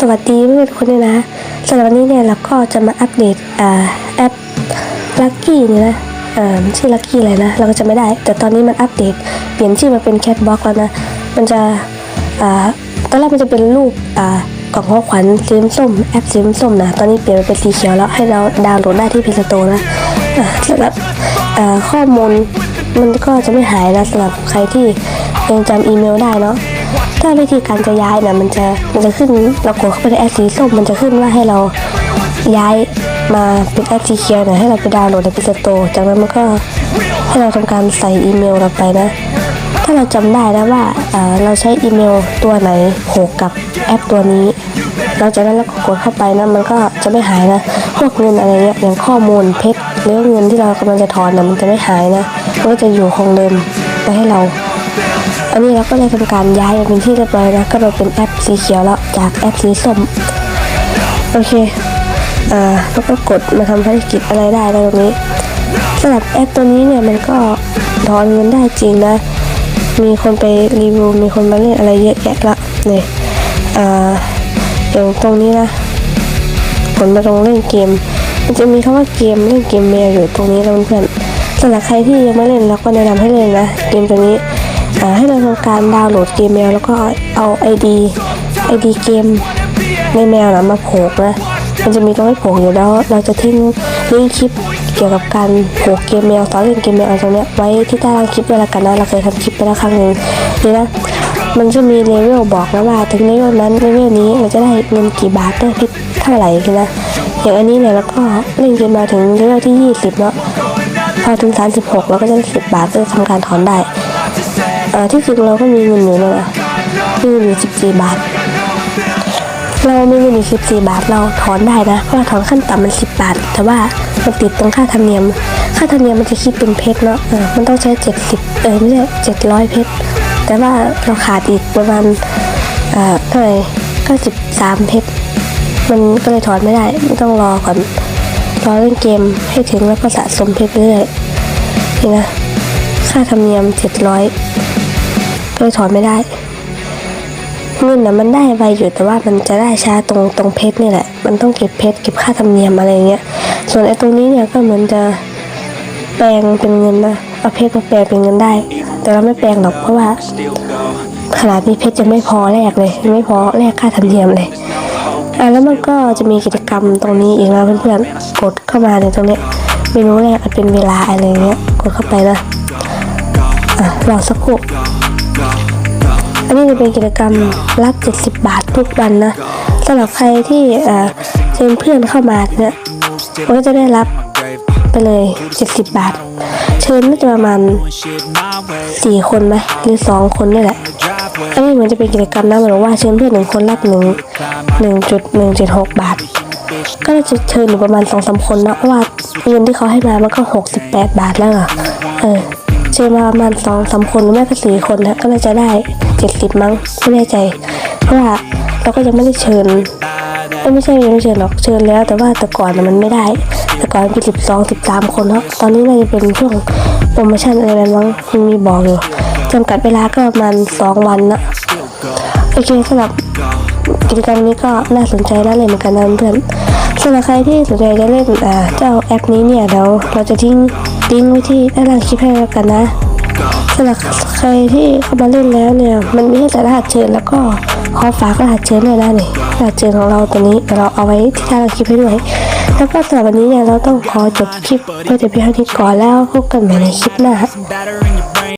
สวัสดีเพื่อนๆทุกคนด้วยนะสำหรับวันนี้เนี่ยเราก็จะมาอัปเดตอ่าแอปลักกี้นี่นะอ่าชื่อลักกี้อะไรนะ เราก็จะไม่ได้ แต่ตอนนี้มันอัปเดต เปลี่ยนชื่อมาเป็นแคทบ็อกแล้วนะ มันจะอ่าตอนแรกมันจะเป็นรูปอ่ากล่องข้อขวัญสีส้มแอปสีส้มนะ ตอนนี้เปลี่ยนมาเป็นสีเขียวแล้วให้เราดาวน์โหลดได้ที่เพจโตนะอ่าสำหรับอ่าข้อมูลมันก็จะไม่หายนะสำหรับใครที่ยังจำอีเมลได้เนาะ ถ้าวิธีการจะย้ายนะมันจะมันจะขึ้นเรากดเข้าไปในแอปสีส้มมันจะขึ้นว่าให้เราย้ายมาเป็นแอปสีเขียวนะให้เราไปดาวน์โหลดในพิสโตจากนั้นมันก็ให้เราทำการใส่อีเมลเราไปนะ ถ้าเราจำได้นะว่าอ่าเราใช้อีเมลตัวไหนโขกกับแอปตัวนี้หลังจากนั้นเราก็กดเข้าไปนะมันก็จะไม่หายนะพวกเงินอะไรเงี้ยอย่างข้อมูลเพชรหรือเงินที่เรากำลังจะถอนนะมันจะไม่หายนะมันก็จะอยู่คงเดิมไปให้เรา อันนี้เราก็ได้ทำการย้ายมาเป็นที่เรียบร้อยนะก็มาเป็นแอปสีเขียวแล้วจากแอปสีส้มโอเคอ่าแล้วก็กดมาทำภารกิจอะไรได้แล้วตรงนี้สำหรับแอปตัวนี้เนี่ยมันก็ถอนเงินได้จริงนะ มีคนไปรีวิวมีคนมาเล่นอะไรเยอะแยะละเนี่ยอ่าอย่างตรงนี้นะผลมาตรงเล่นเกม มันจะมีคำว่าเกมเล่นเกมแมวอยู่ตรงนี้นะเพื่อนสำหรับใครที่ยังไม่เล่นเราก็แนะนำให้เล่นนะเกมตัวนี้ ให้เราทำการดาวน์โหลดเกมแมวแล้วก็เอา ID ID เกมในแมวนะมาโผกนะมันจะมีตรงให้โผกอยู่แล้ว เราจะทิ้งลิงก์คลิปเกี่ยวกับการโผกเกมแมวสอนเล่นเกมแมวอะไรตรงเนี้ยไว้ที่ใต้ล่างคลิปเวลากันนะเราเคยทำคลิปไปแล้วครั้งหนึ่งนี่นะมันจะมีเลเวลบอกนะว่าถึงเลเวลนั้นเลเวลนี้เราจะได้เงินกี่บาทได้พิษเท่าไหร่กันนะอย่างอันนี้เนี่ยเราก็เล่นเกมมาถึงเลเวลที่ 20เนาะพอถึง 36เราก็จะได้10บาทเพื่อทำการถอนได้ อ่าที่จริงเราก็มีเงินอยู่นะมีเงินอยู่14บาท เรามีเงินอยู่14บาท เราถอนได้นะเพราะว่าถอนขั้นต่ำมัน10บาท แต่ว่ามันติดตรงค่าธรรมเนียม ค่าธรรมเนียมมันจะคิดเป็นเพชรเนาะเออมันต้องใช้70เออไม่ใช่700เพชรแต่ว่าเราขาดอีกประมาณอ่าเท่าไหร่93เพชรมันก็เลยถอนไม่ได้ไม่ต้องรอก่อนรอเล่นเกมให้ถึงแล้วก็สะสมเพชรเรื่อยนี่นะค่าธรรมเนียมเจ็ดร้อย เลยถอนไม่ได้เงินนะมันได้ไวอยู่แต่ว่ามันจะได้ช้าตรงตรงเพชรนี่แหละ มันต้องเก็บเพชรเก็บค่าธรรมเนียมอะไรเงี้ย ส่วนไอ้ตรงนี้เนี่ยก็เหมือนจะแปลงเป็นเงินนะเอาเพชรมาแปลงเป็นเงินได้ แต่เราไม่แปลงหรอกเพราะว่าขนาดนี้เพชรยังไม่พอแลกเลยไม่พอแลกค่าธรรมเนียมเลยอะแล้วมันก็จะมีกิจกรรมตรงนี้อีกนะเพื่อนๆกดเข้ามาในตรงเนี้ยเมนูแรกเป็นเวลาอะไรเงี้ยกดเข้าไปนะอะรอสักครู่ อันนี้จะเป็นกิจกรรมรับ 70 บาททุกวันนะสำหรับใครที่เชิญเพื่อนเข้ามาเนี่ยก็จะได้รับไปเลย 70 บาท เชิญน่าจะประมาณ 4 คนไหมหรือ 2 คนนี่แหละ อันนี้เหมือนจะเป็นกิจกรรมนะเหมือนว่าเชิญเพื่อนหนึ่งคนรับหนึ่งหนึ่งจุดหนึ่งเจ็ดหกบาท ก็จะเชิญอยู่ประมาณสองสามคนนะเพราะว่าเงินที่เขาให้มามันก็หกสิบแปดบาทแล้วอะเออ เชิญมาประมาณสองสามคนหรือไม่ก็สี่คนนะก็น่าจะได้เจ็ดสิบมั้งไม่แน่ใจ เพราะว่าเราก็ยังไม่ได้เชิญเอ้ยไม่ใช่ยังไม่เชิญหรอกเชิญแล้ว แต่ว่าแต่ก่อนมันไม่ได้ แต่ก่อนเป็นสิบสองสิบสามคนเนาะตอนนี้น่าจะเป็นช่วงโปรโมชั่นอะไรนั้นมั้มันมีบอกอยู่จำกัดเวลาก็ประมาณสองวันนะโอเคสำหรับกิจกรรมนี้ก็น่าสนใจน่าเล่นเหมือนกันนะเพื่อนสำหรับใครที่สนใจจะเล่นอ่าเจ้าแอปนี้เนี่ยเดี๋ยวเราจะทิ้ง ลิงก์ไว้ที่ด้านล่างคลิปให้แล้วกันนะสำหรับใครที่เข้ามาเล่นแล้วเนี่ย มันมีให้แต่รหัสเชิญแล้วก็ขอฝากรหัสเชิญด้วยนะนี่รหัสเชิญของเราตัวนี้เราเอาไว้ที่ด้านล่างคลิปให้ด้วยแล้วก็สำหรับวันนี้เนี่ยเราต้องขอจบคลิปเพื่อจะเพียงเท่านี้ก่อนแล้วพบกันใหม่ในคลิปหน้า